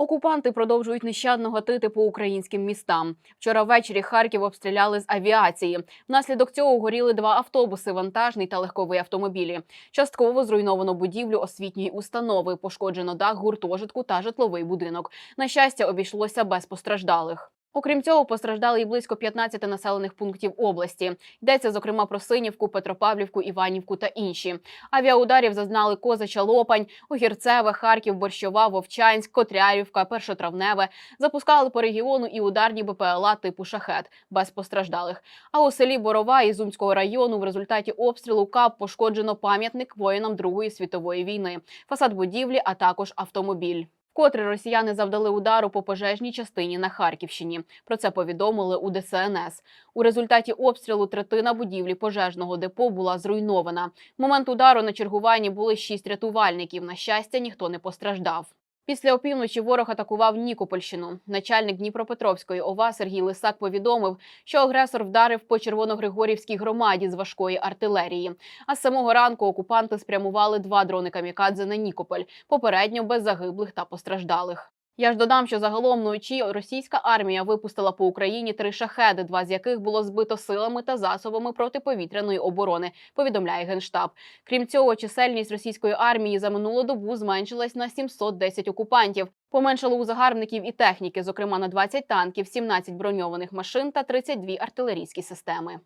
Окупанти продовжують нещадно гатити по українським містам. Вчора ввечері Харків обстріляли з авіації. Внаслідок цього горіли два автобуси, вантажний та легковий автомобілі. Частково зруйновано будівлю освітньої установи, пошкоджено дах гуртожитку та житловий будинок. На щастя, обійшлося без постраждалих. Окрім цього, постраждали і близько 15 населених пунктів області. Йдеться зокрема про Синівку, Петропавлівку, Іванівку та інші. Авіаударів зазнали Козача, Лопань, Огірцеве, Харків, Борщова, Вовчанськ, Котрярівка, Першотравневе. Запускали по регіону і ударні БПЛА типу шахет без постраждалих. А у селі Борова Ізумського району в результаті обстрілу КАП пошкоджено пам'ятник воїнам Другої світової війни, фасад будівлі, а також автомобіль. Вкотре росіяни завдали удару по пожежній частині на Харківщині. Про це повідомили у ДСНС. У результаті обстрілу третина будівлі пожежного депо була зруйнована. В момент удару на чергуванні були шість рятувальників. На щастя, ніхто не постраждав. Після опівночі ворог атакував Нікопольщину. Начальник Дніпропетровської ОВА Сергій Лисак повідомив, що агресор вдарив по червоногригорівській громаді з важкої артилерії. А з самого ранку окупанти спрямували два дрони камікадзе на Нікополь, попередньо без загиблих та постраждалих. Я ж додам, що загалом вночі російська армія випустила по Україні три шахеди, два з яких було збито силами та засобами протиповітряної оборони. Повідомляє генштаб. Крім цього, чисельність російської армії за минулу добу зменшилась на 710 окупантів. Поменшало у загарбників і техніки, зокрема на 20 танків, 17 броньованих машин та 32 артилерійські системи.